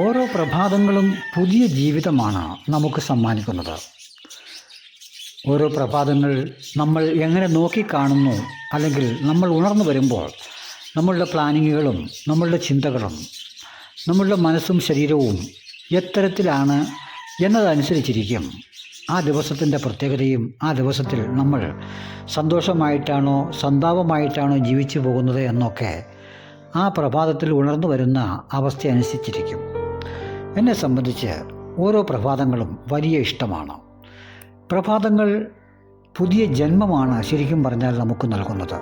ഓരോ പ്രഭാതങ്ങളും പുതിയ ജീവിതമാണ് നമുക്ക് സമ്മാനിക്കുന്നത്. ഓരോ പ്രഭാതങ്ങൾ നമ്മൾ എങ്ങനെ നോക്കിക്കാണുന്നു അല്ലെങ്കിൽ നമ്മൾ ഉണർന്നു വരുമ്പോൾ നമ്മളുടെ പ്ലാനിങ്ങുകളും നമ്മളുടെ ചിന്തകളും നമ്മളുടെ മനസ്സും ശരീരവും എത്തരത്തിലാണ് എന്നതനുസരിച്ചിരിക്കും. ആ ദിവസത്തിന്റെ പ്രത്യേകതയും ആ ദിവസത്തിൽ നമ്മൾ സന്തോഷമായിട്ടാണോ സന്താപമായിട്ടാണോ ജീവിച്ചു പോകുന്നത് എന്നൊക്കെ ആ പ്രഭാതത്തിൽ ഉണർന്നു വരുന്ന അവസ്ഥ അനുസരിച്ചിരിക്കും എന്നെ സംബന്ധിച്ച് ഓരോ പ്രഭാതങ്ങളും വലിയ ഇഷ്ടമാണ്. പ്രഭാതങ്ങൾ പുതിയ ജന്മമാണ് ശരിക്കും പറഞ്ഞാൽ നമുക്ക് നൽകുന്നത്.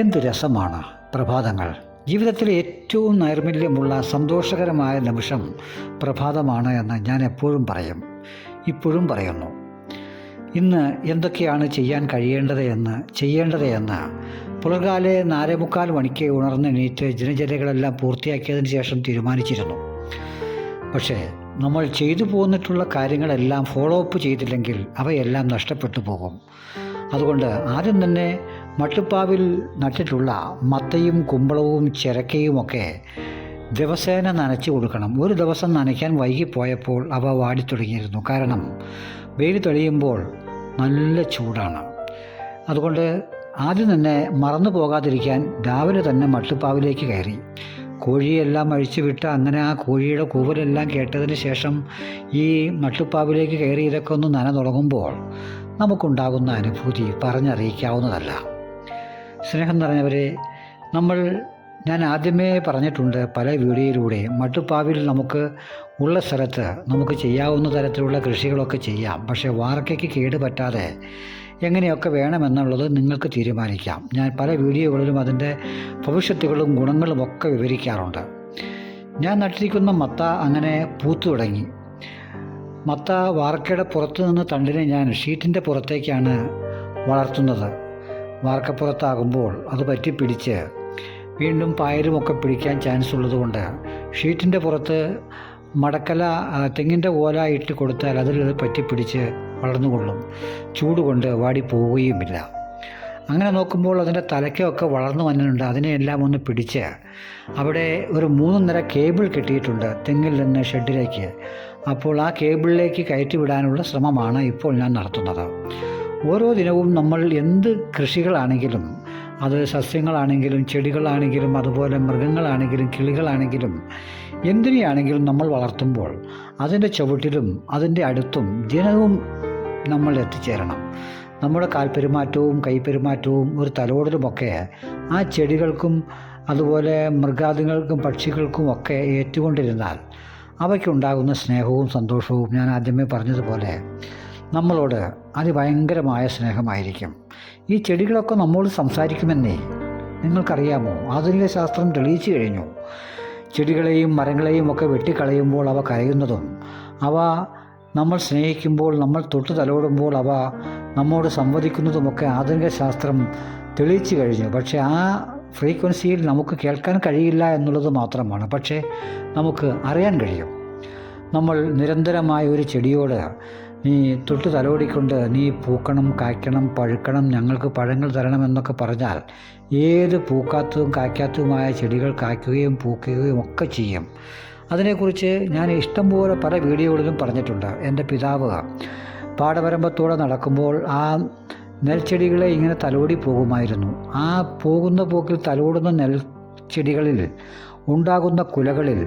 എന്ത് രസമാണ് പ്രഭാതങ്ങൾ. ജീവിതത്തിലെ ഏറ്റവും നൈർമല്യമുള്ള സന്തോഷകരമായ നിമിഷം പ്രഭാതമാണ് എന്ന് ഞാൻ എപ്പോഴും പറയും. ഇപ്പോഴും പറയുന്നു. ഇന്ന് എന്തൊക്കെയാണ് ചെയ്യാൻ കഴിയേണ്ടത് എന്ന് ചെയ്യേണ്ടത് എന്ന് പുലർകാലെ നാലേമുക്കാൽ മണിക്ക് ഉണർന്നെണീറ്റ് ദിനചര്യകളെല്ലാം പൂർത്തിയാക്കിയതിന് ശേഷം തീരുമാനിച്ചിരുന്നു. പക്ഷേ നമ്മൾ ചെയ്തു പോന്നിട്ടുള്ള കാര്യങ്ങളെല്ലാം ഫോളോ അപ്പ് ചെയ്തില്ലെങ്കിൽ അവയെല്ലാം നഷ്ടപ്പെട്ടു പോകും. അതുകൊണ്ട് ആദ്യം തന്നെ മട്ടുപ്പാവിൽ നട്ടിട്ടുള്ള മത്തയും കുമ്പളവും ചിരക്കയുമൊക്കെ ദിവസേന നനച്ചു കൊടുക്കണം. ഒരു ദിവസം നനയ്ക്കാൻ വൈകിപ്പോയപ്പോൾ അവ വാടിത്തുടങ്ങിയിരുന്നു. കാരണം വെയിൽ തെളിയുമ്പോൾ നല്ല ചൂടാണ്. അതുകൊണ്ട് ആദ്യം തന്നെ മറന്നു പോകാതിരിക്കാൻ രാവിലെ തന്നെ മട്ടുപ്പാവിലേക്ക് കയറി. കോഴിയെല്ലാം അഴിച്ചു വിട്ട് അങ്ങനെ ആ കോഴിയുടെ കൂവലെല്ലാം കേട്ടതിന് ശേഷം ഈ മട്ടുപ്പാവിലേക്ക് കയറി ഇതൊക്കെ ഒന്ന് നന തുടങ്ങുമ്പോൾ നമുക്കുണ്ടാകുന്ന അനുഭൂതി പറഞ്ഞറിയിക്കാവുന്നതല്ല. സ്നേഹം നിറഞ്ഞവരെ നമ്മൾ ഞാൻ ആദ്യമേ പറഞ്ഞിട്ടുണ്ട് പല വീഡിയോയിലൂടെ മട്ടുപ്പാവിൽ നമുക്ക് ഉള്ള സ്ഥലത്ത് നമുക്ക് ചെയ്യാവുന്ന തരത്തിലുള്ള കൃഷികളൊക്കെ ചെയ്യാം. പക്ഷേ വാർക്കയ്ക്ക് കേട് പറ്റാതെ എങ്ങനെയൊക്കെ വേണമെന്നുള്ളത് നിങ്ങൾക്ക് തീരുമാനിക്കാം. ഞാൻ പല വീഡിയോകളിലും അതിന്റെ ഭവിഷ്യത്തുകളും ഗുണങ്ങളും ഒക്കെ വിവരിക്കാറുണ്ട്. ഞാൻ നട്ടിരിക്കുന്ന മത്ത അങ്ങനെ പൂത്തു തുടങ്ങി. മത്ത വാർക്കയുടെ പുറത്തു നിന്ന് തണ്ടിനെ ഞാൻ ഷീറ്റിന്റെ പുറത്തേക്കാണ് വളർത്തുന്നത്. വാർക്കപ്പുറത്താകുമ്പോൾ അത് പറ്റിപ്പിടിച്ച് വീണ്ടും പായലുമൊക്കെ പിടിക്കാൻ ചാൻസ് ഉള്ളതുകൊണ്ട് ഷീറ്റിന്റെ പുറത്ത് മടക്കല തെങ്ങിന്റെ ഓല ഇട്ട് കൊടുത്താൽ അതിൽ അത് പറ്റിപ്പിടിച്ച് വളർന്നുകൊള്ളും. ചൂട് കൊണ്ട് വാടിപ്പോവുകയുമില്ല അങ്ങനെ നോക്കുമ്പോൾ അതിന്റെ തലയ്ക്കൊക്കെ വളർന്നു വന്നിട്ടുണ്ട്. അതിനെയെല്ലാം ഒന്ന് പിടിച്ച് അവിടെ ഒരു മൂന്ന് നിര കേബിൾ കെട്ടിയിട്ടുണ്ട് തെങ്ങിൽ നിന്ന് ഷെഡിലേക്ക്. അപ്പോൾ ആ കേബിളിലേക്ക് കയറ്റിവിടാനുള്ള ശ്രമമാണ് ഇപ്പോൾ ഞാൻ നടത്തുന്നത്. ഓരോ ദിനവും നമ്മൾ എന്ത് കൃഷികളാണെങ്കിലും അത് സസ്യങ്ങളാണെങ്കിലും ചെടികളാണെങ്കിലും അതുപോലെ മൃഗങ്ങളാണെങ്കിലും കിളികളാണെങ്കിലും എന്തിനെയാണെങ്കിലും നമ്മൾ വളർത്തുമ്പോൾ അതിന്റെ ചുവട്ടിലും അതിന്റെ അടുത്തും ദിനവും നമ്മൾ എത്തിച്ചേരണം. നമ്മുടെ കാൽപ്പെരുമാറ്റവും കൈപ്പെരുമാറ്റവും ഒരു തലോടലുമൊക്കെ ആ ചെടികൾക്കും അതുപോലെ മൃഗാദികൾക്കും പക്ഷികൾക്കും ഒക്കെ ഏറ്റുകൊണ്ടിരുന്നാൽ അവയ്ക്കുണ്ടാകുന്ന സ്നേഹവും സന്തോഷവും ഞാൻ ആദ്യമേ പറഞ്ഞതുപോലെ നമ്മളോട് അതിഭയങ്കരമായ സ്നേഹമായിരിക്കും. ഈ ചെടികളൊക്കെ നമ്മോട് സംസാരിക്കുമെന്നേ നിങ്ങൾക്കറിയാമോ? ആധുനിക ശാസ്ത്രം തെളിയിച്ചു കഴിഞ്ഞു. ചെടികളെയും മരങ്ങളെയും ഒക്കെ വെട്ടിക്കളയുമ്പോൾ അവ കരയുന്നതും അവ നമ്മൾ സ്നേഹിക്കുമ്പോൾ നമ്മൾ തൊട്ട് തലോടുമ്പോൾ അവ നമ്മോട് സംവദിക്കുന്നതുമൊക്കെ ആധുനിക ശാസ്ത്രം തെളിയിച്ചു കഴിഞ്ഞു. പക്ഷേ ആ ഫ്രീക്വൻസിയിൽ നമുക്ക് കേൾക്കാൻ കഴിയില്ല എന്നുള്ളത് മാത്രമാണ്. പക്ഷേ നമുക്ക് അറിയാൻ കഴിയും. നമ്മൾ നിരന്തരമായ ഒരു ചെടിയോട് നീ തൊട്ട് തലോടിക്കൊണ്ട് നീ പൂക്കണം കായ്ക്കണം പഴുക്കണം ഞങ്ങൾക്ക് പഴങ്ങൾ തരണം എന്നൊക്കെ പറഞ്ഞാൽ ഏത് പൂക്കാത്തതും കായ്ക്കാത്തതുമായ ചെടികൾ കായ്ക്കുകയും പൂക്കുകയും ഒക്കെ ചെയ്യും. അതിനെക്കുറിച്ച് ഞാൻ ഇഷ്ടംപോലെ പല വീഡിയോകളിലും പറഞ്ഞിട്ടുണ്ട്. എന്റെ പിതാവ് പാടവരമ്പത്തൂടെ നടക്കുമ്പോൾ ആ നെൽച്ചെടികളെ ഇങ്ങനെ തലോടി പോകുമായിരുന്നു. ആ പോകുന്ന പോക്കിൽ തലോടുന്ന നെൽച്ചെടികളിൽ ഉണ്ടാകുന്ന കുലകളിൽ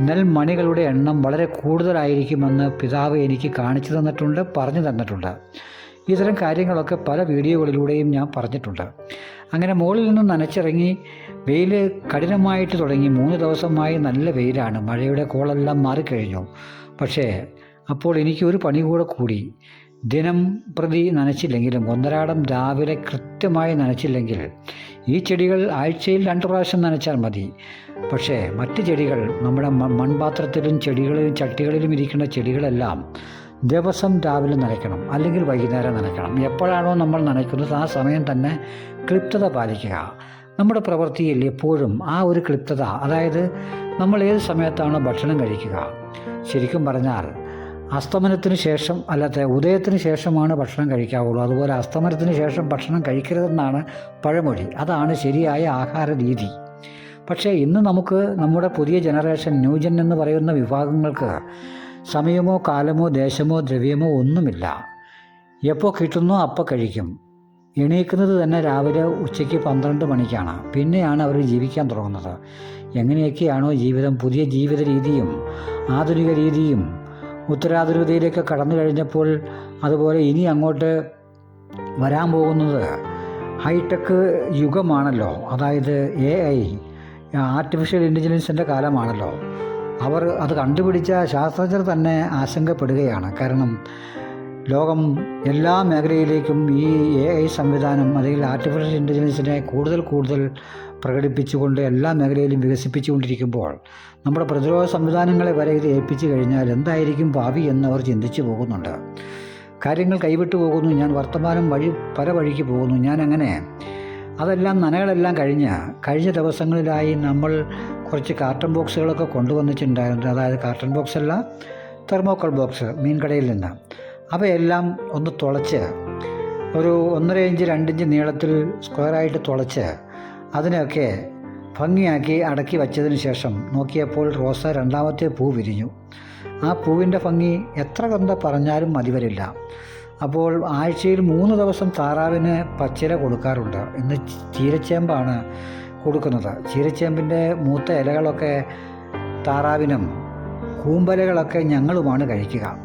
നെൽമണികളുടെ എണ്ണം വളരെ കൂടുതലായിരിക്കുമെന്ന് പിതാവ് എനിക്ക് കാണിച്ചു തന്നിട്ടുണ്ട് പറഞ്ഞു തന്നിട്ടുണ്ട്. ഇത്തരം കാര്യങ്ങളൊക്കെ പല വീഡിയോകളിലൂടെയും ഞാൻ പറഞ്ഞിട്ടുണ്ട്. അങ്ങനെ മുകളിൽ നിന്നും നനച്ചിറങ്ങി വെയിൽ കഠിനമായിട്ട് തുടങ്ങി. മൂന്ന് ദിവസമായി നല്ല വെയിലാണ്. മഴയുടെ കോളെല്ലാം മാറിക്കഴിഞ്ഞു. പക്ഷേ അപ്പോൾ എനിക്ക് ഒരു പണി കൂടെ കൂടി. ദിനം പ്രതി നനച്ചില്ലെങ്കിലും ഒന്നരാടം രാവിലെ കൃത്യമായി നനച്ചില്ലെങ്കിൽ ഈ ചെടികൾ ആഴ്ചയിൽ രണ്ട് പ്രാവശ്യം നനച്ചാൽ മതി. പക്ഷേ മറ്റ് ചെടികൾ നമ്മുടെ മൺപാത്രത്തിലും ചെടികളിലും ചട്ടികളിലും ഇരിക്കുന്ന ചെടികളെല്ലാം ദിവസം രാവിലെ നനയ്ക്കണം അല്ലെങ്കിൽ വൈകുന്നേരം നനയ്ക്കണം. എപ്പോഴാണോ നമ്മൾ നനയ്ക്കുന്നത് ആ സമയം തന്നെ ക്ലിപ്തത പാലിക്കുക. നമ്മുടെ പ്രവൃത്തിയിൽ എപ്പോഴും ആ ഒരു ക്ലിപ്തത അതായത് നമ്മൾ ഏത് സമയത്താണോ ഭക്ഷണം കഴിക്കുക. ശരിക്കും പറഞ്ഞാൽ അസ്തമനത്തിന് ശേഷം അല്ലാതെ ഉദയത്തിന് ശേഷമാണ് ഭക്ഷണം കഴിക്കാവുള്ളൂ. അതുപോലെ അസ്തമനത്തിന് ശേഷം ഭക്ഷണം കഴിക്കരുതെന്നാണ് പഴമൊഴി. അതാണ് ശരിയായ ആഹാര രീതി. പക്ഷേ ഇന്ന് നമുക്ക് നമ്മുടെ പുതിയ ജനറേഷൻ ന്യൂജൻ എന്ന് പറയുന്ന വിഭാഗങ്ങൾക്ക് സമയമോ കാലമോ ദേശമോ ദ്രവ്യമോ ഒന്നുമില്ല. എപ്പോൾ കിട്ടുന്നോ അപ്പോൾ കഴിക്കും. എണീക്കുന്നത് തന്നെ രാവിലെ ഉച്ചയ്ക്ക് പന്ത്രണ്ട് മണിക്കാണ്. പിന്നെയാണ് അവർ ജീവിക്കാൻ തുടങ്ങുന്നത്. എങ്ങനെയൊക്കെയാണോ ജീവിതം. പുതിയ ജീവിത രീതിയും ആധുനിക രീതിയും ഉത്തരാധുനികതയിലേക്ക് കടന്നു കഴിഞ്ഞപ്പോൾ അതുപോലെ ഇനി അങ്ങോട്ട് വരാൻ പോകുന്നത് ഹൈടെക് യുഗമാണല്ലോ. അതായത് എ ഐ ആർട്ടിഫിഷ്യൽ ഇന്റലിജൻസിന്റെ കാലമാണല്ലോ. അവർ അത് കണ്ടുപിടിച്ച ശാസ്ത്രജ്ഞർ തന്നെ ആശങ്കപ്പെടുകയാണ്. കാരണം ലോകം എല്ലാ മേഖലയിലേക്കും ഈ എ ഐ സംവിധാനം അല്ലെങ്കിൽ ആർട്ടിഫിഷ്യൽ ഇന്റലിജൻസിനെ കൂടുതൽ കൂടുതൽ പ്രകടിപ്പിച്ചുകൊണ്ട് എല്ലാ മേഖലയിലും വികസിപ്പിച്ചുകൊണ്ടിരിക്കുമ്പോൾ നമ്മുടെ പ്രതിരോധ സംവിധാനങ്ങളെ വരെ ഇത് ഏൽപ്പിച്ചു കഴിഞ്ഞാൽ എന്തായിരിക്കും ഭാവി എന്നവർ ചിന്തിച്ചു പോകുന്നുണ്ട്. കാര്യങ്ങൾ കൈവിട്ടു പോകുന്നു. ഞാൻ വർത്തമാനം വഴി പല വഴിക്ക് പോകുന്നു. ഞാൻ അങ്ങനെ അതെല്ലാം നനകളെല്ലാം കഴിഞ്ഞ് കഴിഞ്ഞ ദിവസങ്ങളിലായി നമ്മൾ കുറച്ച് കാർട്ടൺ ബോക്സുകളൊക്കെ കൊണ്ടുവന്നിട്ടുണ്ടായിരുന്നു അതായത് കാർട്ടൺ ബോക്സ് അല്ല തെർമോക്കോൾ ബോക്സ് മീൻകടയിൽ നിന്ന്. അവയെല്ലാം ഒന്ന് തുളച്ച് ഒരു ഒന്നര ഇഞ്ച് രണ്ടിഞ്ച് നീളത്തിൽ സ്ക്വയറായിട്ട് തുളച്ച് അതിനെയൊക്കെ ഭംഗിയാക്കി അടക്കി വച്ചതിന് ശേഷം നോക്കിയപ്പോൾ റോസ രണ്ടാമത്തെ പൂ വിരിഞ്ഞു. ആ പൂവിന്റെ ഭംഗി എത്ര കണ്ട പറഞ്ഞാലും മതിവരില്ല അപ്പോൾ ആഴ്ചയിൽ മൂന്ന് ദിവസം താറാവിന് പച്ചില കൊടുക്കാറുണ്ട്. ഇന്ന് ചീരച്ചേമ്പാണ് കൊടുക്കുന്നത്. ചീരച്ചേമ്പിന്റെ മൂത്ത ഇലകളൊക്കെ താറാവിനും കൂമ്പലകളൊക്കെ ഞങ്ങളുമാണ് കഴിക്കുക.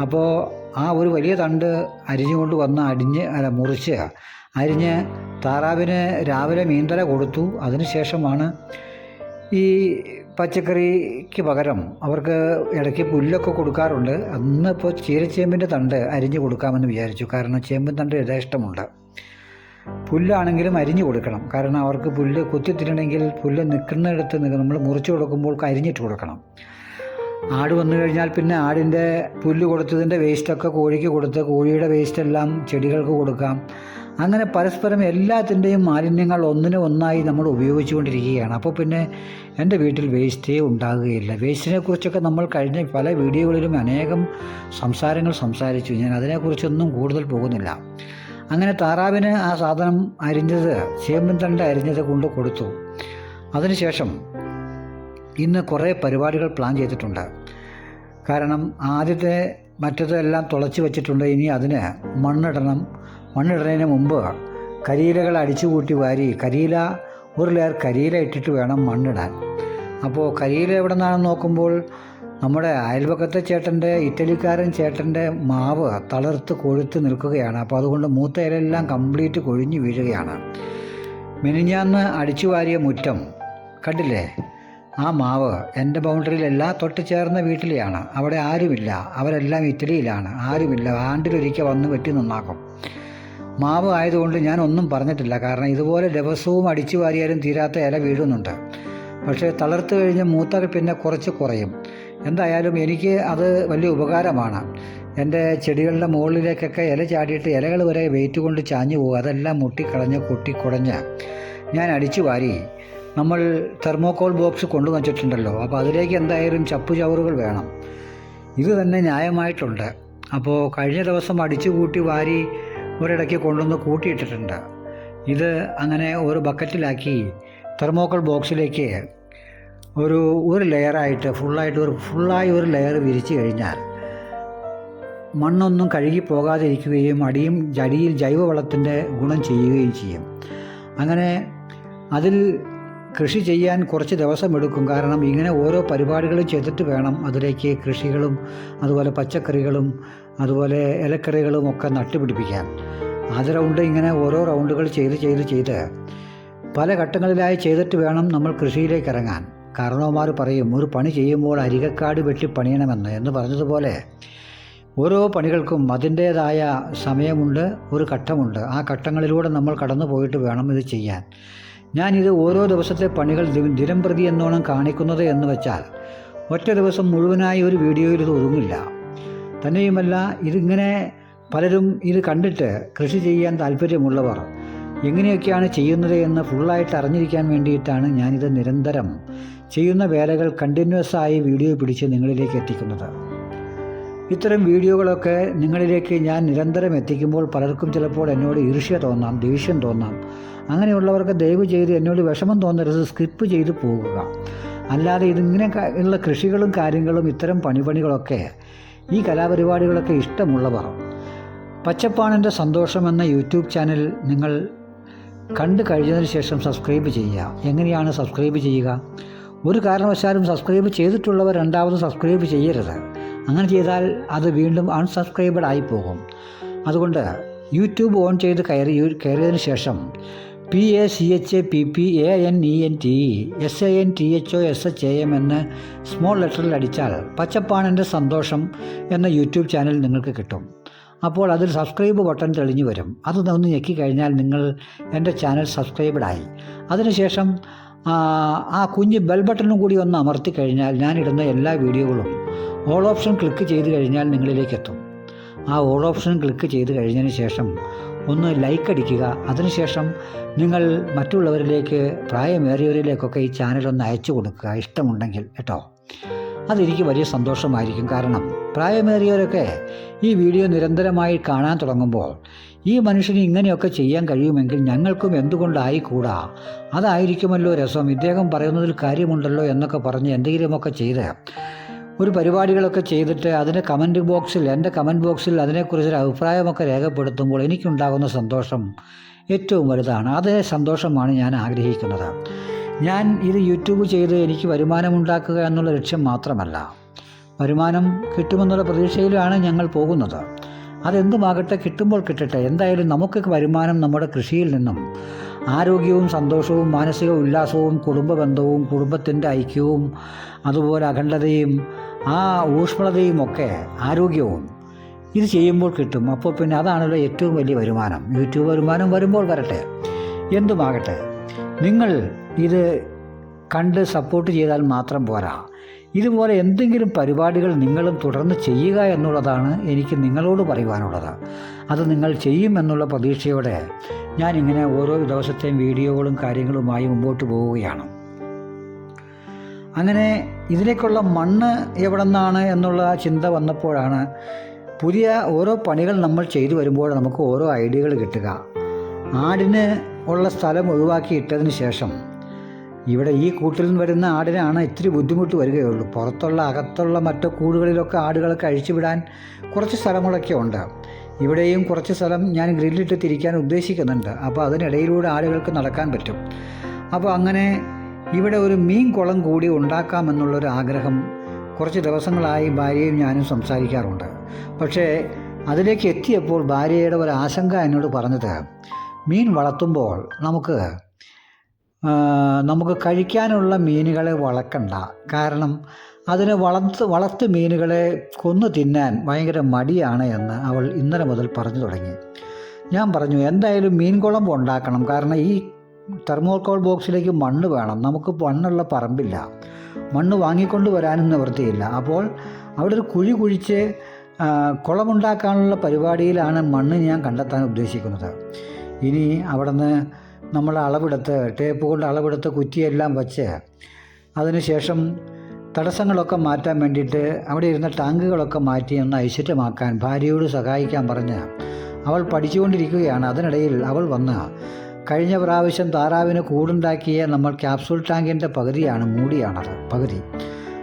അപ്പോൾ ആ ഒരു വലിയ തണ്ട് അരിഞ്ഞുകൊണ്ട് വന്ന് അടിഞ്ഞ് അല്ല മുറിച്ച് അരിഞ്ഞ് താറാവിന് രാവിലെ മീൻതല കൊടുത്തു. അതിനുശേഷമാണ് ഈ പച്ചക്കറിക്ക് പകരം അവർക്ക് ഇടയ്ക്ക് പുല്ലൊക്കെ കൊടുക്കാറുണ്ട്. അന്നിപ്പോൾ ചീരച്ചേമ്പിന്റെ തണ്ട് അരിഞ്ഞ് കൊടുക്കാമെന്ന് വിചാരിച്ചു. കാരണം ചേമ്പിൻ തണ്ട് യഥേഷ്ടമുണ്ട്. പുല്ലാണെങ്കിലും അരിഞ്ഞു കൊടുക്കണം. കാരണം അവർക്ക് പുല്ല് കുത്തിത്തിരണമെങ്കിൽ പുല്ല് നിൽക്കുന്നിടത്ത് നമ്മൾ മുറിച്ച് കൊടുക്കുമ്പോൾ അരിഞ്ഞിട്ട് കൊടുക്കണം. ആട് വന്നു കഴിഞ്ഞാൽ പിന്നെ ആടിന്റെ പുല്ല് കൊടുത്തതിന്റെ വേസ്റ്റൊക്കെ കോഴിക്ക് കൊടുത്ത് കോഴിയുടെ വേസ്റ്റെല്ലാം ചെടികൾക്ക് കൊടുക്കാം. അങ്ങനെ പരസ്പരം എല്ലാത്തിന്റെയും മാലിന്യങ്ങൾ ഒന്നിന് ഒന്നായി നമ്മൾ ഉപയോഗിച്ചുകൊണ്ടിരിക്കുകയാണ്. അപ്പോൾ പിന്നെ എന്റെ വീട്ടിൽ വേസ്റ്റേ ഉണ്ടാകുകയില്ല. വേസ്റ്റിനെ കുറിച്ചൊക്കെ നമ്മൾ കഴിഞ്ഞ പല വീഡിയോകളിലും അനേകം സംസാരങ്ങൾ സംസാരിച്ചു. ഞാൻ അതിനെക്കുറിച്ചൊന്നും കൂടുതൽ പോകുന്നില്ല. അങ്ങനെ താറാവിന് ആ സാധനം അരിഞ്ഞത് ചേമ്പിൻ തണ്ട അരിഞ്ഞത് കൊണ്ട് കൊടുത്തു. അതിനുശേഷം ഇന്ന് കുറേ പരിപാടികൾ പ്ലാൻ ചെയ്തിട്ടുണ്ട്. കാരണം ആദ്യത്തെ മറ്റതെല്ലാം തുളച്ച് വെച്ചിട്ടുണ്ട്. ഇനി അതിന് മണ്ണിടണം. മണ്ണിടുന്നതിന് മുമ്പ് കരിയിലകൾ അടിച്ചു കൂട്ടി വാരി കരിയില ഒരു ലെയർ കരിയില ഇട്ടിട്ട് വേണം മണ്ണിടാൻ. അപ്പോൾ കരിയില എവിടെ നിന്നാണെന്ന് നോക്കുമ്പോൾ നമ്മുടെ അയൽപക്കത്തെ ചേട്ടന്റെ ഇറ്റലിക്കാരൻ ചേട്ടന്റെ മാവ് തളർത്ത് കൊഴുത്ത് നിൽക്കുകയാണ്. അപ്പോൾ അതുകൊണ്ട് മൂത്ത ഇലയെല്ലാം കംപ്ലീറ്റ് കൊഴിഞ്ഞ് വീഴുകയാണ്. മിനിഞ്ഞാന്ന് അടിച്ചു വാരിയ മുറ്റം കണ്ടില്ലേ? ആ മാവ് എന്റെ ബൗണ്ടറിയിലല്ല തൊട്ട് ചേർന്ന വീട്ടിലെയാണ്. അവിടെ ആരുമില്ല. അവരെല്ലാം ഇറ്റലിയിലാണ്. ആരുമില്ല. ആണ്ടിലൊരിക്കൽ വന്ന് വെട്ടി നന്നാക്കും. മാവ് ആയതുകൊണ്ട് ഞാൻ ഒന്നും പറഞ്ഞിട്ടില്ല. കാരണം ഇതുപോലെ ദിവസവും അടിച്ചു വാരിയാലും തീരാത്ത ഇല വീഴുന്നുണ്ട്. പക്ഷേ തളർത്ത് കഴിഞ്ഞ് മൂത്ത പിന്നെ കുറച്ച് കുറയും. എന്തായാലും എനിക്ക് അത് വലിയ ഉപകാരമാണ്. എന്റെ ചെടികളുടെ മുകളിലേക്കൊക്കെ ഇല ചാടിയിട്ട് ഇലകൾ വരെ വെയിറ്റ് കൊണ്ട് ചാഞ്ഞു പോകും. അതെല്ലാം മുട്ടിക്കളഞ്ഞ് കൊട്ടിക്കുടഞ്ഞ് ഞാൻ അടിച്ചു വാരി. നമ്മൾ തെർമോക്കോൾ ബോക്സ് കൊണ്ടു വച്ചിട്ടുണ്ടല്ലോ. അപ്പോൾ അതിലേക്ക് എന്തായാലും ചപ്പു ചവറുകൾ വേണം. ഇത് തന്നെ ന്യായമായിട്ടുണ്ട്. അപ്പോൾ കഴിഞ്ഞ ദിവസം അടിച്ചു കൂട്ടി വാരി ഒരിടയ്ക്ക് കൊണ്ടുവന്ന് കൂട്ടിയിട്ടിട്ടുണ്ട്. ഇത് അങ്ങനെ ഒരു ബക്കറ്റിലാക്കി തെർമോക്കോൾ ബോക്സിലേക്ക് ഒരു ഒരു ലെയറായിട്ട് ഫുള്ളായിട്ട് ഒരു ഫുള്ളായി ഒരു ലെയർ വിരിച്ചു കഴിഞ്ഞാൽ മണ്ണൊന്നും കഴുകി പോകാതിരിക്കുകയും അടിയും അടിയിൽ ജൈവവളത്തിന്റെ ഗുണം ചെയ്യുകയും ചെയ്യും. അങ്ങനെ അതിൽ കൃഷി ചെയ്യാൻ കുറച്ച് ദിവസം എടുക്കും. കാരണം ഇങ്ങനെ ഓരോ പരിപാടികളും ചെയ്തിട്ട് വേണം അതിലേക്ക് കൃഷികളും അതുപോലെ പച്ചക്കറികളും അതുപോലെ ഇലക്കറികളും ഒക്കെ നട്ടുപിടിപ്പിക്കാൻ. അത് റൗണ്ട് ഇങ്ങനെ ഓരോ റൗണ്ടുകൾ ചെയ്ത് ചെയ്ത് ചെയ്ത് പല ഘട്ടങ്ങളിലായി ചെയ്തിട്ട് വേണം നമ്മൾ കൃഷിയിലേക്ക് ഇറങ്ങാൻ. കാരണവന്മാർ പറയും ഒരു പണി ചെയ്യുമ്പോൾ അരികക്കാട് വെട്ടി പണിയണമെന്ന്. എന്ന് പറഞ്ഞതുപോലെ ഓരോ പണികൾക്കും അതിന്റേതായ സമയമുണ്ട് ഒരു ഘട്ടമുണ്ട്. ആ ഘട്ടങ്ങളിലൂടെ നമ്മൾ കടന്നു പോയിട്ട് വേണം ഇത് ചെയ്യാൻ. ഞാനിത് ഓരോ ദിവസത്തെ പണികൾ ദിനം പ്രതി എന്നോണം കാണിക്കുന്നത് എന്ന് വെച്ചാൽ ഒറ്റ ദിവസം മുഴുവനായി ഒരു വീഡിയോയിൽ ഇത് ഒതുങ്ങില്ല. തന്നെയുമല്ല ഇതിങ്ങനെ പലരും ഇത് കണ്ടിട്ട് കൃഷി ചെയ്യാൻ താല്പര്യമുള്ളവർ എങ്ങനെയൊക്കെയാണ് ചെയ്യുന്നത് എന്ന് ഫുള്ളായിട്ട് അറിഞ്ഞിരിക്കാൻ വേണ്ടിയിട്ടാണ് ഞാനിത് നിരന്തരം ചെയ്യുന്ന വേലകൾ കണ്ടിന്യൂസ് ആയി വീഡിയോ പിടിച്ച് നിങ്ങളിലേക്ക് എത്തിക്കുന്നത്. ഇത്തരം വീഡിയോകളൊക്കെ നിങ്ങളിലേക്ക് ഞാൻ നിരന്തരം എത്തിക്കുമ്പോൾ പലർക്കും ചിലപ്പോൾ എന്നോട് ഈർഷ്യ തോന്നാം ദേഷ്യം തോന്നാം. അങ്ങനെയുള്ളവർക്ക് ദയവ് ചെയ്ത് എന്നോട് വിഷമം തോന്നരുത് സ്കിപ്പ് ചെയ്ത് പോകുക. അല്ലാതെ ഇതിങ്ങനെ ഉള്ള കൃഷികളും കാര്യങ്ങളും ഇത്തരം പണിപണികളൊക്കെ ഈ കലാപരിപാടികളൊക്കെ ഇഷ്ടമുള്ളവർ പച്ചപ്പാണിന്റെ സന്തോഷം എന്ന യൂട്യൂബ് ചാനൽ നിങ്ങൾ കണ്ടു കഴിഞ്ഞതിന് ശേഷം സബ്സ്ക്രൈബ് ചെയ്യുക. എങ്ങനെയാണ് സബ്സ്ക്രൈബ് ചെയ്യുക? ഒരു കാരണവശാലും സബ്സ്ക്രൈബ് ചെയ്തിട്ടുള്ളവർ രണ്ടാമത് സബ്സ്ക്രൈബ് ചെയ്യരുത്. അങ്ങനെ ചെയ്താൽ അത് വീണ്ടും അൺസബ്സ്ക്രൈബഡ് ആയി പോകും. അതുകൊണ്ട് യൂട്യൂബ് ഓൺ ചെയ്ത് കയറി കയറിയതിന് ശേഷം P A C H A P P A N E N T S A N T H O S H A M എന്ന് സ്മോൾ ലെറ്ററിൽ അടിച്ചാൽ പച്ചപ്പാണിന്റെ സന്തോഷം എന്ന യൂട്യൂബ് ചാനൽ നിങ്ങൾക്ക് കിട്ടും. അപ്പോൾ അതിൽ സബ്സ്ക്രൈബ് ബട്ടൺ തെളിഞ്ഞു വരും. അത് ഒന്ന് ഞെക്കി കഴിഞ്ഞാൽ നിങ്ങൾ എന്റെ ചാനൽ സബ്സ്ക്രൈബഡായി അതിനുശേഷം ആ, കുഞ്ഞ് ബെൽ ബട്ടണും കൂടി ഒന്ന് അമർത്തി കഴിഞ്ഞാൽ ഞാനിടുന്ന എല്ലാ വീഡിയോകളും ഓൾ ഓപ്ഷൻ ക്ലിക്ക് ചെയ്ത് കഴിഞ്ഞാൽ നിങ്ങളിലേക്ക് എത്തും. ആ ഓൾ ഓപ്ഷൻ ക്ലിക്ക് ചെയ്ത് കഴിഞ്ഞതിന് ശേഷം ഒന്ന് ലൈക്ക് അടിക്കുക. അതിനുശേഷം നിങ്ങൾ മറ്റുള്ളവരിലേക്ക് പ്രായമേറിയവരിലേക്കൊക്കെ ഈ ചാനൽ ഒന്ന് അയച്ചു കൊടുക്കുക. ഇഷ്ടമുണ്ടെങ്കിൽ കേട്ടോ. അതെനിക്ക് വലിയ സന്തോഷമായിരിക്കും. കാരണം പ്രായമേറിയവരൊക്കെ ഈ വീഡിയോ നിരന്തരമായി കാണാൻ തുടങ്ങുമ്പോൾ ഈ മനുഷ്യന് ഇങ്ങനെയൊക്കെ ചെയ്യാൻ കഴിയുമെങ്കിൽ ഞങ്ങൾക്കും എന്തുകൊണ്ടായിക്കൂടാ? അതായിരിക്കുമല്ലോ രസം. ഇദ്ദേഹം പറയുന്നതിൽ കാര്യമുണ്ടല്ലോ എന്നൊക്കെ പറഞ്ഞ് എന്തെങ്കിലുമൊക്കെ ചെയ്ത് ഒരു പരിപാടികളൊക്കെ ചെയ്തിട്ട് അതിന്റെ കമന്റ് ബോക്സിൽ എന്റെ കമന്റ് ബോക്സിൽ അതിനെക്കുറിച്ചൊരു അഭിപ്രായമൊക്കെ രേഖപ്പെടുത്തുമ്പോൾ എനിക്കുണ്ടാകുന്ന സന്തോഷം ഏറ്റവും വലുതാണ്. അതേ സന്തോഷമാണ് ഞാൻ ആഗ്രഹിക്കുന്നത്. ഞാൻ ഇത് യൂട്യൂബ് ചെയ്ത് എനിക്ക് വരുമാനമുണ്ടാക്കുക എന്നുള്ള ലക്ഷ്യം മാത്രമല്ല വരുമാനം കിട്ടുമെന്നുള്ള പ്രതീക്ഷയിലാണ് ഞങ്ങൾ പോകുന്നത്. അതെന്തുമാകട്ടെ കിട്ടുമ്പോൾ കിട്ടട്ടെ. എന്തായാലും നമുക്ക് വരുമാനം നമ്മുടെ കൃഷിയിൽ നിന്നും. ആരോഗ്യവും സന്തോഷവും മാനസിക ഉല്ലാസവും കുടുംബ ബന്ധവും കുടുംബത്തിന്റെ ഐക്യവും അതുപോലെ അഖണ്ഡതയും ആ ഊഷ്മളതയും ഒക്കെ ആരോഗ്യവും ഇത് ചെയ്യുമ്പോൾ കിട്ടും. അപ്പോൾ പിന്നെ അതാണല്ലോ ഏറ്റവും വലിയ വരുമാനം. യൂട്യൂബ് വരുമാനം വരുമ്പോൾ വരട്ടെ. എന്തുമാകട്ടെ. നിങ്ങൾ ഇത് കണ്ട് സപ്പോർട്ട് ചെയ്താൽ മാത്രം പോരാ. ഇതുപോലെ എന്തെങ്കിലും പരിപാടികൾ നിങ്ങളും തുടർന്ന് ചെയ്യുക എന്നുള്ളതാണ് എനിക്ക് നിങ്ങളോട് പറയുവാനുള്ളത്. അത് നിങ്ങൾ ചെയ്യുമെന്നുള്ള പ്രതീക്ഷയോടെ ഞാനിങ്ങനെ ഓരോ ദിവസത്തെയും വീഡിയോകളും കാര്യങ്ങളുമായി മുമ്പോട്ട് പോവുകയാണ്. അങ്ങനെ ഇതിലേക്കുള്ള മണ്ണ് എവിടെ നിന്നാണ് എന്നുള്ള ചിന്ത വന്നപ്പോഴാണ് പുതിയ ഓരോ പണികൾ നമ്മൾ ചെയ്തു വരുമ്പോൾ നമുക്ക് ഓരോ ഐഡിയകൾ കിട്ടുക. ആടിന് ഉള്ള സ്ഥലം ഒഴിവാക്കി ഇട്ടതിന് ശേഷം ഇവിടെ ഈ കൂട്ടിൽ നിന്ന് വരുന്ന ആടിനാണ് ഇത്തിരി ബുദ്ധിമുട്ട് വരികയുള്ളൂ. പുറത്തുള്ള അകത്തുള്ള മറ്റു കൂടുകളിലൊക്കെ ആടുകളൊക്കെ അഴിച്ചുവിടാൻ കുറച്ച് സ്ഥലങ്ങളൊക്കെ ഉണ്ട്. ഇവിടെയും കുറച്ച് സ്ഥലം ഞാൻ ഗ്രില്ലിട്ട് തിരിക്കാൻ ഉദ്ദേശിക്കുന്നുണ്ട്. അപ്പോൾ അതിനിടയിലൂടെ ആടുകൾക്ക് നടക്കാൻ പറ്റും. അപ്പോൾ അങ്ങനെ ഇവിടെ ഒരു മീൻ കുളം കൂടി ഉണ്ടാക്കാമെന്നുള്ളൊരു ആഗ്രഹം കുറച്ച് ദിവസങ്ങളായി ഭാര്യയും ഞാനും സംസാരിക്കാറുണ്ട്. പക്ഷേ അതിലേക്ക് എത്തിയപ്പോൾ ഭാര്യയുടെ ഒരു ആശങ്ക എന്നോട് പറഞ്ഞത് മീൻ വളർത്തുമ്പോൾ നമുക്ക് നമുക്ക് കഴിക്കാനുള്ള മീനുകളെ വളർക്കണ്ട കാരണം അതിനെ വളർത്ത് വളർത്ത് മീനുകളെ കൊന്നു തിന്നാൻ ഭയങ്കര മടിയാണ് എന്ന് അവൾ ഇന്നലെ മുതൽ പറഞ്ഞു തുടങ്ങി. ഞാൻ പറഞ്ഞു എന്തായാലും മീൻ കുളമ്പ് ഉണ്ടാക്കണം. കാരണം ഈ തെർമോക്കോൾ ബോക്സിലേക്ക് മണ്ണ് വേണം. നമുക്ക് മണ്ണുള്ള പറമ്പില്ല. മണ്ണ് വാങ്ങിക്കൊണ്ട് വരാനും നിവൃത്തിയില്ല. അപ്പോൾ അവിടെ ഒരു കുഴി കുഴിച്ച് കുളമുണ്ടാക്കാനുള്ള പരിപാടിയിലാണ് മണ്ണ് ഞാൻ കണ്ടെത്താൻ ഉദ്ദേശിക്കുന്നത്. ഇനി അവിടുന്ന് നമ്മൾ അളവെടുത്ത് ടേപ്പ് കൊണ്ട് അളവെടുത്ത് കുറ്റിയെല്ലാം വച്ച് അതിനുശേഷം തടസ്സങ്ങളൊക്കെ മാറ്റാൻ വേണ്ടിയിട്ട് അവിടെ ഇരുന്ന ടാങ്കുകളൊക്കെ മാറ്റി ഒന്ന് ഐശ്വര്യമാക്കാൻ ഭാര്യയോട് സഹായിക്കാൻ പറഞ്ഞ് അവൾ പഠിച്ചുകൊണ്ടിരിക്കുകയാണ്. അതിനിടയിൽ അവൾ വന്ന് കഴിഞ്ഞ പ്രാവശ്യം താറാവിന് കൂടുണ്ടാക്കിയ നമ്മൾ ക്യാപ്സൂൾ ടാങ്കിന്റെ പകുതിയാണ് മൂടിയാണത് പകുതി.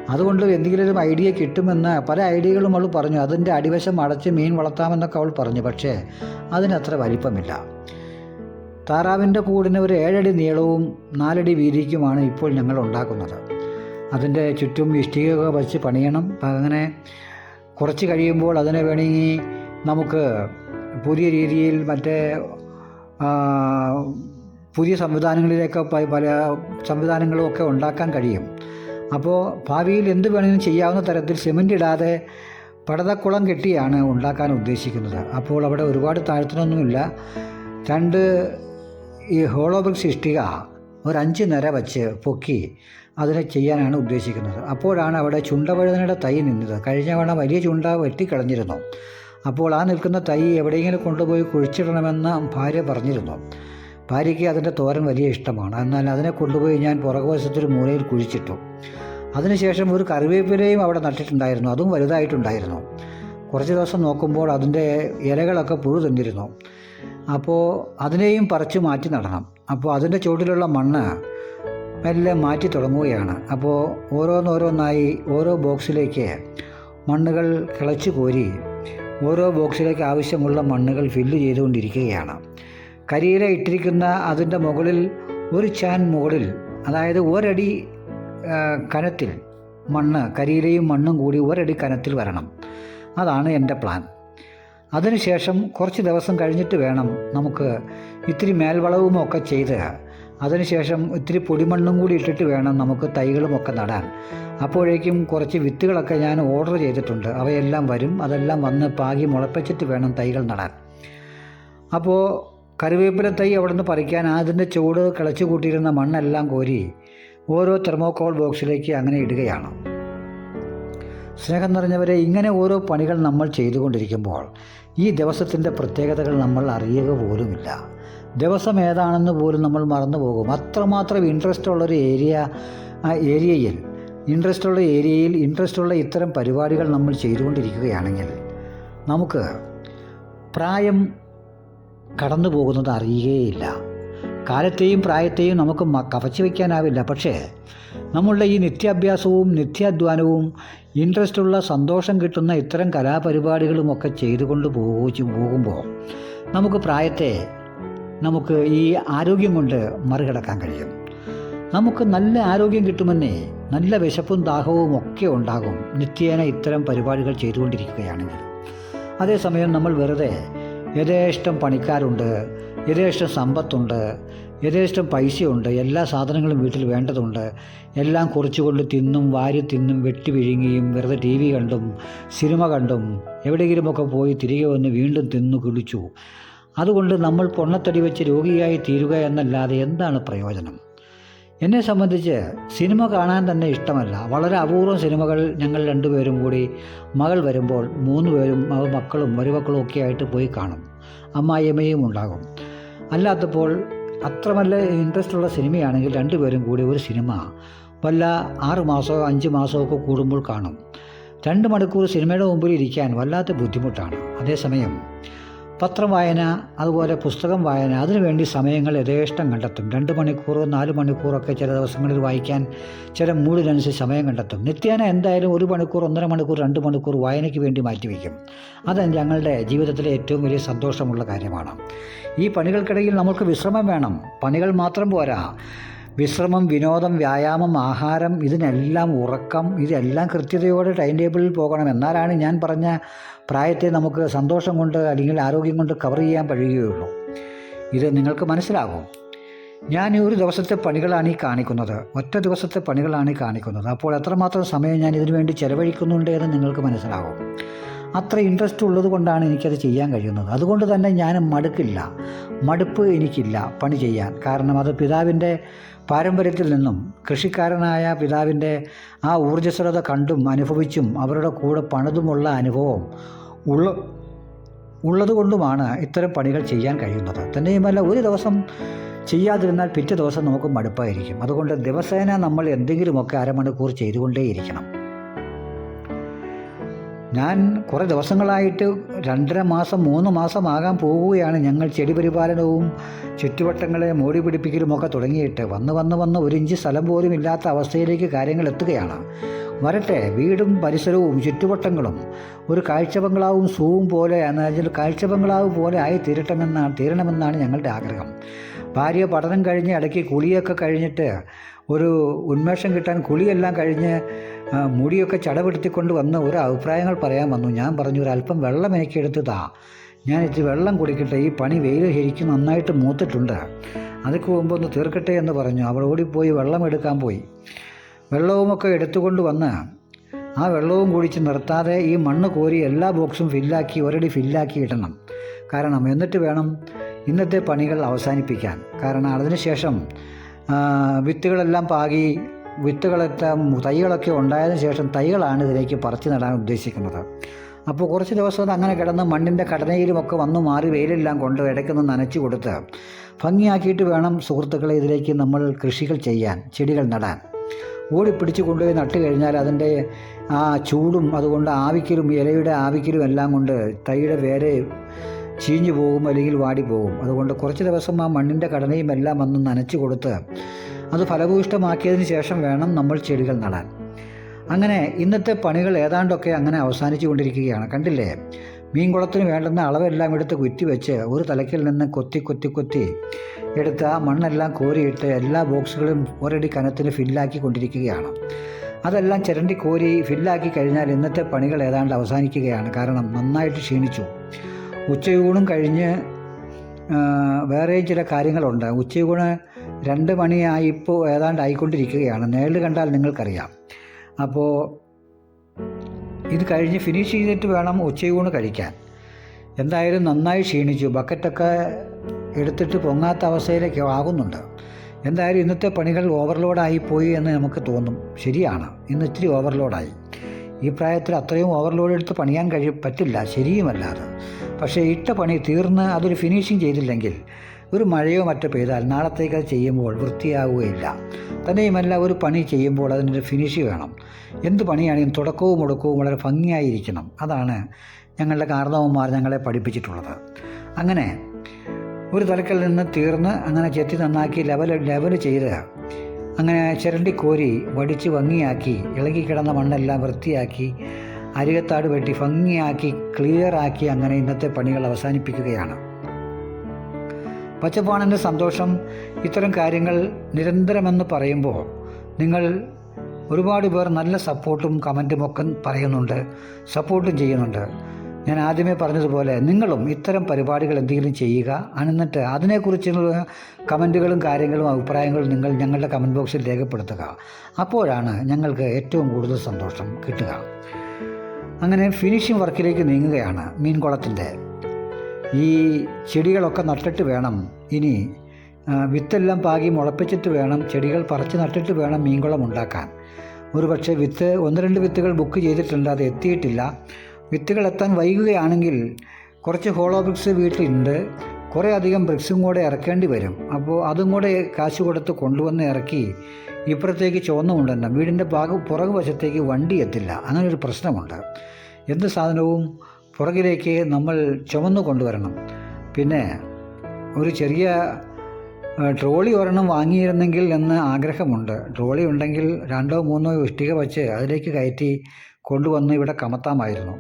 അതുകൊണ്ട് എന്തെങ്കിലും ഐഡിയ കിട്ടുമെന്ന് പല ഐഡിയകളും അവൾ പറഞ്ഞു. അതിന്റെ അടിവശം അടച്ച് മീൻ വളർത്താമെന്നൊക്കെ അവൾ പറഞ്ഞു. പക്ഷേ അതിനത്ര വലിപ്പമില്ല. താറാവിന്റെ കൂടിന് ഒരു ഏഴടി നീളവും നാലടി വീതിക്കുമാണ് ഇപ്പോൾ ഞങ്ങൾ ഉണ്ടാക്കുന്നത്. അതിന്റെ ചുറ്റും ഇഷ്ടികയൊക്കെ വച്ച് പണിയണം. അപ്പം അങ്ങനെ കുറച്ച് കഴിയുമ്പോൾ അതിനെ വേണമെങ്കിൽ നമുക്ക് പുതിയ രീതിയിൽ മറ്റേ പുതിയ സംവിധാനങ്ങളിലേക്ക് പല സംവിധാനങ്ങളും ഒക്കെ ഉണ്ടാക്കാൻ കഴിയും. അപ്പോൾ ഭാവിയിൽ എന്ത് വേണമെങ്കിലും ചെയ്യാവുന്ന തരത്തിൽ സിമന്റ് ഇടാതെ പടതക്കുളം കെട്ടിയാണ് ഉണ്ടാക്കാൻ ഉദ്ദേശിക്കുന്നത്. അപ്പോൾ അവിടെ ഒരുപാട് താഴ്ത്തണമൊന്നുമില്ല രണ്ട് ഈ ഹോളോബ്രിക്സ് സൃഷ്ടിക ഒരു അഞ്ച് നിര വച്ച് പൊക്കി അതിനെ ചെയ്യാനാണ് ഉദ്ദേശിക്കുന്നത്. അപ്പോഴാണ് അവിടെ ചുണ്ടവഴുതനയുടെ തൈ നിന്നത്. കഴിഞ്ഞ തവണ വലിയ ചുണ്ട വെട്ടിക്കളഞ്ഞിരുന്നു. അപ്പോൾ ആ നിൽക്കുന്ന തൈ എവിടെയെങ്കിലും കൊണ്ടുപോയി കുഴിച്ചിടണമെന്ന് ഭാര്യ പറഞ്ഞിരുന്നു. ഭാര്യയ്ക്ക് അതിന്റെ തോരൻ വലിയ ഇഷ്ടമാണ്. എന്നാൽ അതിനെ കൊണ്ടുപോയി ഞാൻ പുറകുവശത്തൊരു മൂലയിൽ കുഴിച്ചിട്ടു. അതിനുശേഷം ഒരു കറിവേപ്പിലയും അവിടെ നട്ടിട്ടുണ്ടായിരുന്നു. അതും വലുതായിട്ടുണ്ടായിരുന്നു. കുറച്ച് ദിവസം നോക്കുമ്പോൾ അതിന്റെ ഇലകളൊക്കെ പുഴു തിന്നിരുന്നു അപ്പോൾ അതിനെയും പറിച്ച് മാറ്റി നടണം. അപ്പോൾ അതിന്റെ ചുവട്ടിലുള്ള മണ്ണ് മെല്ലെ മാറ്റി തുടങ്ങുകയാണ്. അപ്പോൾ ഓരോന്നോരോന്നായി ഓരോ ബോക്സിലേക്ക് മണ്ണുകൾ കിളച്ച് കോരി ഓരോ ബോക്സിലേക്ക് ആവശ്യമുള്ള മണ്ണുകൾ ഫില്ല് ചെയ്തുകൊണ്ടിരിക്കുകയാണ്. കരിയില ഇട്ടിരിക്കുന്ന അതിന്റെ മുകളിൽ ഒരു ചാൻ മുകളിൽ അതായത് ഒരടി കനത്തിൽ മണ്ണ് കരിയിലയും മണ്ണും കൂടി ഒരടി കനത്തിൽ വരണം. അതാണ് എന്റെ പ്ലാൻ അതിനുശേഷം കുറച്ച് ദിവസം കഴിഞ്ഞിട്ട് വേണം നമുക്ക് ഇത്തിരി മേൽവളവും ഒക്കെ ചെയ്ത്. അതിനുശേഷം ഇത്തിരി പൊടിമണ്ണും കൂടി ഇട്ടിട്ട് വേണം നമുക്ക് തൈകളുമൊക്കെ നടാൻ. അപ്പോഴേക്കും കുറച്ച് വിത്തുകളൊക്കെ ഞാൻ ഓർഡർ ചെയ്തിട്ടുണ്ട്. അവയെല്ലാം വരും. അതെല്ലാം വന്ന് പാകി മുളപ്പിച്ചിട്ട് വേണം തൈകൾ നടാൻ. അപ്പോൾ കറിവേപ്പില തൈ അവിടെ നിന്ന് പറിക്കാൻ അതിന്റെ ചൂട് കിളച്ചു കൂട്ടിയിരുന്ന മണ്ണെല്ലാം കോരി ഓരോ തെർമോക്കോൾ ബോക്സിലേക്ക് അങ്ങനെ ഇടുകയാണ്. സ്നേഹം നിറഞ്ഞവരെ ഇങ്ങനെ ഓരോ പണികൾ നമ്മൾ ചെയ്തുകൊണ്ടിരിക്കുമ്പോൾ ഈ ദിവസത്തിന്റെ പ്രത്യേകതകൾ നമ്മൾ അറിയുക പോലുമില്ല. ദിവസം ഏതാണെന്ന് പോലും നമ്മൾ മറന്നു പോകും അത്രമാത്രം ഇൻട്രസ്റ്റ് ഉള്ളൊരു ഏരിയ ഏരിയയിൽ ഇൻട്രസ്റ്റ് ഉള്ള ഏരിയയിൽ ഇൻട്രസ്റ്റ് ഉള്ള ഇത്തരം പരിപാടികൾ നമ്മൾ ചെയ്തുകൊണ്ടിരിക്കുകയാണെങ്കിൽ നമുക്ക് പ്രായം കടന്നു പോകുന്നത് അറിയുകയില്ല. കാലത്തെയും പ്രായത്തെയും നമുക്ക് കവച്ചു വയ്ക്കാനാവില്ല. പക്ഷേ നമ്മളുടെ ഈ നിത്യാഭ്യാസവും നിത്യാധ്വാനവും ഇൻട്രസ്റ്റ് ഉള്ള സന്തോഷം കിട്ടുന്ന ഇത്തരം കലാപരിപാടികളുമൊക്കെ ചെയ്തുകൊണ്ട് പോകു പോകുമ്പോൾ നമുക്ക് പ്രായത്തെ നമുക്ക് ഈ ആരോഗ്യം കൊണ്ട് മറികടക്കാൻ കഴിയും. നമുക്ക് നല്ല ആരോഗ്യം കിട്ടുമെന്നേ നല്ല വിശപ്പും ദാഹവും ഒക്കെ ഉണ്ടാകും നിത്യേന ഇത്തരം പരിപാടികൾ ചെയ്തുകൊണ്ടിരിക്കുകയാണെങ്കിൽ. അതേസമയം നമ്മൾ വെറുതെ യഥേഷ്ടം പണിക്കാരുണ്ട് യഥേഷ്ടം സമ്പത്തുണ്ട് യഥേഷ്ടം പൈസയുണ്ട് എല്ലാ സാധനങ്ങളും വീട്ടിൽ വേണ്ടതുണ്ട്. എല്ലാം കുറിച്ചുകൊണ്ട് തിന്നും വാരി തിന്നും വെട്ടി വിഴുങ്ങിയും വെറുതെ ടി വി കണ്ടും സിനിമ കണ്ടും എവിടെയെങ്കിലുമൊക്കെ പോയി തിരികെ വന്ന് വീണ്ടും തിന്നു കുളിച്ചു. അതുകൊണ്ട് നമ്മൾ പൊണ്ണത്തടി വെച്ച് രോഗിയായി തീരുക എന്നല്ലാതെ എന്താണ് പ്രയോജനം? എന്നെ സംബന്ധിച്ച് സിനിമ കാണാൻ തന്നെ ഇഷ്ടമല്ല. വളരെ അപൂർവം സിനിമകൾ ഞങ്ങൾ രണ്ടുപേരും കൂടി മകൾ വരുമ്പോൾ മൂന്ന് പേരും മക്കളും മരുമക്കളും ഒക്കെ ആയിട്ട് പോയി കാണും. അമ്മായിയമ്മയും ഉണ്ടാകും. അല്ലാത്തപ്പോൾ അത്ര നല്ല ഇൻട്രസ്റ്റ് ഉള്ള സിനിമയാണെങ്കിൽ രണ്ടുപേരും കൂടി ഒരു സിനിമ വല്ല ആറ് മാസമോ അഞ്ച് മാസമോ ഒക്കെ കൂടുമ്പോൾ കാണും. രണ്ട് മണിക്കൂർ സിനിമയുടെ മുമ്പിൽ ഇരിക്കാൻ വല്ലാത്ത ബുദ്ധിമുട്ടാണ്. അതേസമയം പത്രം വായന അതുപോലെ പുസ്തകം വായന അതിനുവേണ്ടി സമയങ്ങൾ യഥേഷ്ടം കണ്ടെത്തും. രണ്ട് മണിക്കൂർ നാല് മണിക്കൂറൊക്കെ ചില ദിവസങ്ങളിൽ വായിക്കാൻ ചില മൂഡിനനുസരിച്ച് സമയം കണ്ടെത്തും. നിത്യേന എന്തായാലും ഒരു മണിക്കൂർ ഒന്നര മണിക്കൂർ രണ്ട് മണിക്കൂർ വായനയ്ക്ക് വേണ്ടി മാറ്റിവെക്കും. അത് ഞങ്ങളുടെ ജീവിതത്തിലെ ഏറ്റവും വലിയ സന്തോഷമുള്ള കാര്യമാണ്. ഈ പണികൾക്കിടയിൽ നമുക്ക് വിശ്രമം വേണം. പണികൾ മാത്രം പോരാ. വിശ്രമം വിനോദം വ്യായാമം ആഹാരം ഇതിനെല്ലാം ഉറക്കം ഇതെല്ലാം കൃത്യതയോടെ ടൈം ടേബിളിൽ പോകണം. എന്നാലാണ് ഞാൻ പറഞ്ഞ പ്രായത്തെ നമുക്ക് സന്തോഷം കൊണ്ട് അല്ലെങ്കിൽ ആരോഗ്യം കൊണ്ട് കവർ ചെയ്യാൻ കഴിയുകയുള്ളൂ ഇത് നിങ്ങൾക്ക് മനസ്സിലാകും. ഞാൻ ഈ ഒരു ദിവസത്തെ പണികളാണ് ഈ കാണിക്കുന്നത്. ഒറ്റ ദിവസത്തെ പണികളാണ് ഈ കാണിക്കുന്നത്. അപ്പോൾ എത്രമാത്രം സമയം ഞാൻ ഇതിനു വേണ്ടി ചെലവഴിക്കുന്നുണ്ട് എന്ന് നിങ്ങൾക്ക് മനസ്സിലാകും. അത്ര ഇൻട്രസ്റ്റ് ഉള്ളത് കൊണ്ടാണ് എനിക്കത് ചെയ്യാൻ കഴിയുന്നത്. അതുകൊണ്ട് തന്നെ ഞാൻ മടുക്കില്ല. മടുപ്പ് എനിക്കില്ല പണി ചെയ്യാൻ. കാരണം അത് പിതാവിന്റെ പാരമ്പര്യത്തിൽ നിന്നും കൃഷിക്കാരനായ പിതാവിന്റെ ആ ഊർജസ്വലത കണ്ടും അനുഭവിച്ചും അവരുടെ കൂടെ പണിതുമുള്ള അനുഭവം ഉള്ള ഉള്ളതുകൊണ്ടുമാണ് ഇത്തരം പണികൾ ചെയ്യാൻ കഴിയുന്നത്. തന്നെയുമല്ല ഒരു ദിവസം ചെയ്യാതിരുന്നാൽ പിറ്റേ ദിവസം നമുക്ക് മടുപ്പായിരിക്കും. അതുകൊണ്ട് ദിവസേന നമ്മൾ എന്തെങ്കിലുമൊക്കെ അരമണിക്കൂർ ചെയ്തുകൊണ്ടേയിരിക്കണം. ഞാൻ കുറേ ദിവസങ്ങളായിട്ട് രണ്ടര മാസം മൂന്ന് മാസമാകാൻ പോവുകയാണ് ഞങ്ങൾ ചെടി പരിപാലനവും ചുറ്റുവട്ടങ്ങളെ മോടി പിടിപ്പിക്കലുമൊക്കെ തുടങ്ങിയിട്ട്. വന്ന് വന്ന് വന്ന് ഒരു ഇഞ്ച് സ്ഥലം പോലും ഇല്ലാത്ത അവസ്ഥയിലേക്ക് കാര്യങ്ങൾ എത്തുകയാണ്. വരട്ടെ വീടും പരിസരവും ചുറ്റുവട്ടങ്ങളും ഒരു കാഴ്ച ബംഗ്ലാവും സൂവും പോലെ എന്നാൽ കാഴ്ച ബംഗ്ലാവ് പോലെ ആയി തീരട്ടമെന്നാണ് തീരണമെന്നാണ് ഞങ്ങളുടെ ആഗ്രഹം. ഭാര്യ പഠനം കഴിഞ്ഞ് ഇടയ്ക്ക് കുളിയൊക്കെ കഴിഞ്ഞിട്ട് ഒരു ഉന്മേഷം കിട്ടാൻ കുളിയെല്ലാം കഴിഞ്ഞ് മുടിയൊക്കെ ചടപെടുത്തിക്കൊണ്ട് വന്ന ഒരു അഭിപ്രായങ്ങൾ പറയാൻ വന്നു. ഞാൻ പറഞ്ഞു ഒരല്പം വെള്ളം എനിക്ക് എടുത്തതാ ഞാൻ ഇച്ചിരി വെള്ളം കുടിക്കട്ടെ. ഈ പണി വെയിൽ ശരിക്കും നന്നായിട്ട് മൂത്തിട്ടുണ്ട്. അതൊക്കെ മുമ്പ് ഒന്ന് തീർക്കട്ടെ എന്ന് പറഞ്ഞു. അവൾ ഓടിപ്പോയി വെള്ളം എടുക്കാൻ പോയി. വെള്ളവുമൊക്കെ എടുത്തുകൊണ്ട് വന്ന് ആ വെള്ളവും കുടിച്ച് നിർത്താതെ ഈ മണ്ണ് കോരി എല്ലാ ബോക്സും ഫില്ലാക്കി ഒരടി ഫില്ലാക്കി ഇടണം. കാരണം എന്നിട്ട് വേണം ഇന്നത്തെ പണികൾ അവസാനിപ്പിക്കാൻ. കാരണം അതിനുശേഷം വിത്തുകളെല്ലാം പാകി വിത്തുകളെല്ലാം തൈകളൊക്കെ ഉണ്ടായതിനു ശേഷം തൈകളാണ് ഇതിലേക്ക് പറിച്ചു നടാൻ ഉദ്ദേശിക്കുന്നത്. അപ്പോൾ കുറച്ച് ദിവസം അത് അങ്ങനെ കിടന്ന് മണ്ണിന്റെ ഘടനയിലുമൊക്കെ വന്നു മാറി വെയിലെല്ലാം കൊണ്ട് ഇടയ്ക്കൊന്ന് നനച്ചു കൊടുത്ത് ഭംഗിയാക്കിയിട്ട് വേണം സുഹൃത്തുക്കളെ ഇതിലേക്ക് നമ്മൾ കൃഷികൾ ചെയ്യാൻ ചെടികൾ നടാൻ. ഓടിപ്പിടിച്ച് കൊണ്ടുപോയി നട്ട് കഴിഞ്ഞാൽ അതിന്റെ ആ ചൂടും അതുകൊണ്ട് ആവിക്കലും ഇലയുടെ ആവിക്കലും എല്ലാം കൊണ്ട് തൈയുടെ വേരെ ചീഞ്ഞു പോകും അല്ലെങ്കിൽ വാടി പോകും. അതുകൊണ്ട് കുറച്ച് ദിവസം ആ മണ്ണിന്റെ ഘടനയും എല്ലാം വന്ന് നനച്ചു കൊടുത്ത് അത് ഫലഭൂയിഷ്ടമാക്കിയതിന് ശേഷം വേണം നമ്മൾ ചെടികൾ നടാൻ. അങ്ങനെ ഇന്നത്തെ പണികൾ ഏതാണ്ടൊക്കെ അങ്ങനെ അവസാനിച്ചു കൊണ്ടിരിക്കുകയാണ് കണ്ടില്ലേ? മീൻകുളത്തിന് വേണ്ടുന്ന അളവെല്ലാം എടുത്ത് കുറ്റി വെച്ച് ഒരു തലയ്ക്കിൽ നിന്ന് കൊത്തി കൊത്തി കൊത്തി എടുത്ത് ആ മണ്ണെല്ലാം കോരിയിട്ട് എല്ലാ ബോക്സുകളും ഒരടി കനത്തിന് ഫില്ലാക്കി കൊണ്ടിരിക്കുകയാണ്. അതെല്ലാം ചിരണ്ടി കോരി ഫില്ലാക്കി കഴിഞ്ഞാൽ ഇന്നത്തെ പണികൾ ഏതാണ്ട് അവസാനിക്കുകയാണ്. കാരണം നന്നായിട്ട് ക്ഷീണിച്ചു. ഉച്ചയൂണും കഴിഞ്ഞ് വേറെയും ചില കാര്യങ്ങളുണ്ട്. ഉച്ചയൂണ് രണ്ട് മണിയായി ഇപ്പോൾ ഏതാണ്ട് ആയിക്കൊണ്ടിരിക്കുകയാണ്. നേരിൽ കണ്ടാൽ നിങ്ങൾക്കറിയാം. അപ്പോൾ ഇത് കഴിഞ്ഞ് ഫിനിഷ് ചെയ്തിട്ട് വേണം ഉച്ചയൂണ് കഴിക്കാൻ. എന്തായാലും നന്നായി ക്ഷീണിച്ചു. ബക്കറ്റൊക്കെ എടുത്തിട്ട് പൊങ്ങാത്ത അവസ്ഥയിലേക്ക് ആകുന്നുണ്ട്. എന്തായാലും ഇന്നത്തെ പണികൾ ഓവർലോഡായി പോയി എന്ന് നമുക്ക് തോന്നും. ശരിയാണ്. ഇന്ന് ഇത്തിരി ഓവർലോഡായി ഈ പ്രായത്തിൽ അത്രയും ഓവർലോഡ് എടുത്ത് പണിയാൻ കഴി പറ്റില്ല. ശരിയുമല്ലാതെ. പക്ഷേ ഇട്ട പണി തീർന്ന് അതൊരു ഫിനിഷിങ് ചെയ്തില്ലെങ്കിൽ ഒരു മഴയോ മറ്റോ പെയ്താൽ നാളത്തേക്ക് അത് ചെയ്യുമ്പോൾ വൃത്തിയാവുകയില്ല. തന്നെയുമല്ല ഒരു പണി ചെയ്യുമ്പോൾ അതിനൊരു ഫിനിഷ് വേണം. എന്ത് പണിയാണെങ്കിലും തുടക്കവും മുടക്കവും വളരെ ഭംഗിയായിരിക്കണം. അതാണ് ഞങ്ങളുടെ കാർന്നവന്മാർ ഞങ്ങളെ പഠിപ്പിച്ചിട്ടുള്ളത്. അങ്ങനെ ഒരു തലക്കൽ നിന്ന് തീർന്ന് അങ്ങനെ ചെത്തി നന്നാക്കി ലെവൽ ലെവൽ ചെയ്ത് അങ്ങനെ ചിരണ്ടി കോരി വടിച്ച് ഭംഗിയാക്കി ഇളകി കിടന്ന മണ്ണെല്ലാം വൃത്തിയാക്കി അരികത്താട് വെട്ടി ഭംഗിയാക്കി ക്ലിയറാക്കി അങ്ങനെ ഇന്നത്തെ പണികൾ അവസാനിപ്പിക്കുകയാണ്. പച്ചപ്പാണന്റെ സന്തോഷം ഇത്തരം കാര്യങ്ങൾ നിരന്തരമെന്ന് പറയുമ്പോൾ നിങ്ങൾ ഒരുപാട് പേർ നല്ല സപ്പോർട്ടും കമന്റും ഒക്കെ പറയുന്നുണ്ട് സപ്പോർട്ടും ചെയ്യുന്നുണ്ട്. ഞാൻ ആദ്യമേ പറഞ്ഞതുപോലെ നിങ്ങളും ഇത്തരം പരിപാടികൾ എന്തെങ്കിലും ചെയ്യുക എന്നിട്ട് അതിനെക്കുറിച്ചുള്ള കമന്റുകളും കാര്യങ്ങളും അഭിപ്രായങ്ങളും നിങ്ങൾ ഞങ്ങളുടെ കമന്റ് ബോക്സിൽ രേഖപ്പെടുത്തുക. അപ്പോഴാണ് ഞങ്ങൾക്ക് ഏറ്റവും കൂടുതൽ സന്തോഷം കിട്ടുക. അങ്ങനെ ഫിനിഷിംഗ് വർക്കിലേക്ക് നീങ്ങുകയാണ് മീൻകുളത്തിന്റെ ഈ ചെടികളൊക്കെ നട്ടിട്ട് വേണം. ഇനി വിത്തെല്ലാം പാകി മുളപ്പിച്ചിട്ട് വേണം ചെടികൾ പറിച്ച് നട്ടിട്ട് വേണം മീൻകുളം ഉണ്ടാക്കാൻ. ഒരു പക്ഷേ വിത്ത് ഒന്ന് രണ്ട് വിത്തുകൾ ബുക്ക് ചെയ്തിട്ടുണ്ട് അത് എത്തിയിട്ടില്ല. വിത്തുകൾ എത്താൻ വൈകുകയാണെങ്കിൽ കുറച്ച് ഹോളോ ബ്രിക്സ് വീട്ടിലുണ്ട്. കുറേ അധികം ബ്രിക്സും കൂടെ ഇറക്കേണ്ടി വരും. അപ്പോൾ അതും കൂടെ കാശ് കൊടുത്ത് കൊണ്ടുവന്ന് ഇറക്കി ഇപ്പുറത്തേക്ക് ചുവന്നുകൊണ്ടുവരണം വീടിന്റെ ഭാഗം പുറകു വശത്തേക്ക് വണ്ടി എത്തില്ല. അങ്ങനെ ഒരു പ്രശ്നമുണ്ട്. എന്ത് സാധനവും പുറകിലേക്ക് നമ്മൾ ചുമന്നു കൊണ്ടുവരണം. പിന്നെ ഒരു ചെറിയ ട്രോളി ഒരെണ്ണം വാങ്ങിയിരുന്നെങ്കിൽ എന്ന് ആഗ്രഹമുണ്ട്. ട്രോളി ഉണ്ടെങ്കിൽ രണ്ടോ മൂന്നോ ഇഷ്ടിക വച്ച് അതിലേക്ക് കയറ്റി കൊണ്ടുവന്ന് ഇവിടെ കമത്താമായിരുന്നു.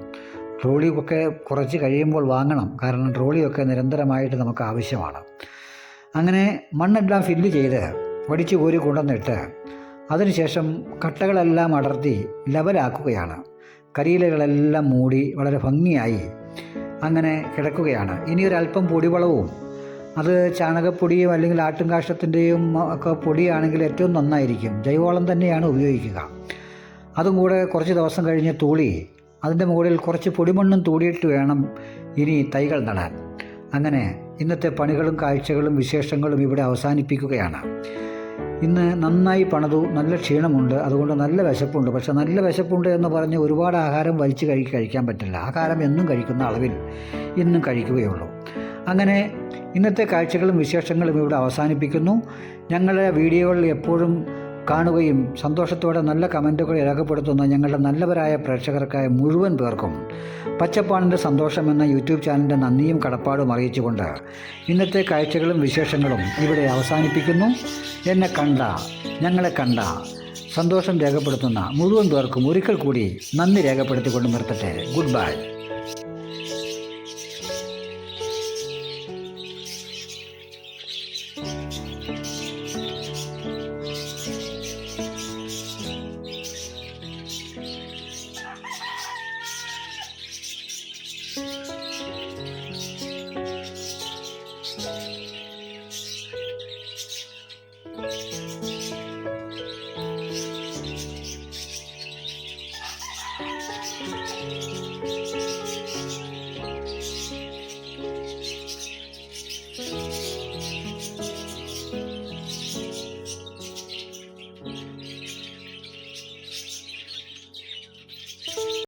ട്രോളി ഒക്കെ കുറച്ച് കഴിയുമ്പോൾ വാങ്ങണം. കാരണം ട്രോളിയൊക്കെ നിരന്തരമായിട്ട് നമുക്ക് ആവശ്യമാണ്. അങ്ങനെ മണ്ണെല്ലാം ഫില്ല് ചെയ്ത് വടിച്ചു കോരി കൊണ്ടുവന്നിട്ട് അതിനുശേഷം കട്ടകളെല്ലാം അടർത്തി ലെവലാക്കുകയാണ്. കരിയിലകളെല്ലാം മൂടി വളരെ ഭംഗിയായി അങ്ങനെ കിടക്കുകയാണ്. ഇനി ഒരല്പം പൊടിവളവും. അത് ചാണകപ്പൊടിയും അല്ലെങ്കിൽ ആട്ടുംകാഷ്ടത്തിന്റെയും ഒക്കെ പൊടിയാണെങ്കിൽ ഏറ്റവും നന്നായിരിക്കും. ജൈവവളം തന്നെയാണ് ഉപയോഗിക്കുക. അതും കൂടെ കുറച്ച് ദിവസം കഴിഞ്ഞ് തൂളി. അതിന്റെ മുകളിൽ കുറച്ച് പൊടിമണ്ണും തൂടിയിട്ട് വേണം ഇനി തൈകൾ നടാൻ. അങ്ങനെ ഇന്നത്തെ പണികളും കാഴ്ചകളും വിശേഷങ്ങളും ഇവിടെ അവസാനിപ്പിക്കുകയാണ്. ഇന്ന് നന്നായി പണിതു നല്ല ക്ഷീണമുണ്ട് അതുകൊണ്ട് നല്ല വിശപ്പുണ്ട്. പക്ഷെ നല്ല വിശപ്പുണ്ട് എന്ന് പറഞ്ഞ് ഒരുപാട് ആഹാരം വലിച്ചു കഴി കഴിക്കാൻ പറ്റില്ല. ആഹാരം എന്നും കഴിക്കുന്ന അളവിൽ ഇന്നും കഴിക്കുകയുള്ളൂ. അങ്ങനെ ഇന്നത്തെ കാഴ്ചകളും വിശേഷങ്ങളും ഇവിടെ അവസാനിപ്പിക്കുന്നു. ഞങ്ങളുടെ വീഡിയോകളിൽ എപ്പോഴും കാണുകയും സന്തോഷത്തോടെ നല്ല കമന്റുകൾ രേഖപ്പെടുത്തുന്ന ഞങ്ങളുടെ നല്ലവരായ പ്രേക്ഷകർക്കായ മുഴുവൻ പേർക്കും പച്ചപ്പാണിന്റെ സന്തോഷം എന്ന യൂട്യൂബ് ചാനലിന്റെ നന്ദിയും കടപ്പാടും അറിയിച്ചുകൊണ്ട് ഇന്നത്തെ കാഴ്ചകളും വിശേഷങ്ങളും ഇവിടെ അവസാനിപ്പിക്കുന്നു. എന്നെ കണ്ട ഞങ്ങളെ കണ്ട സന്തോഷം രേഖപ്പെടുത്തുന്ന മുഴുവൻ പേർക്കും ഒരിക്കൽ കൂടി നന്ദി രേഖപ്പെടുത്തിക്കൊണ്ട് നിർത്തട്ടെ. Good bye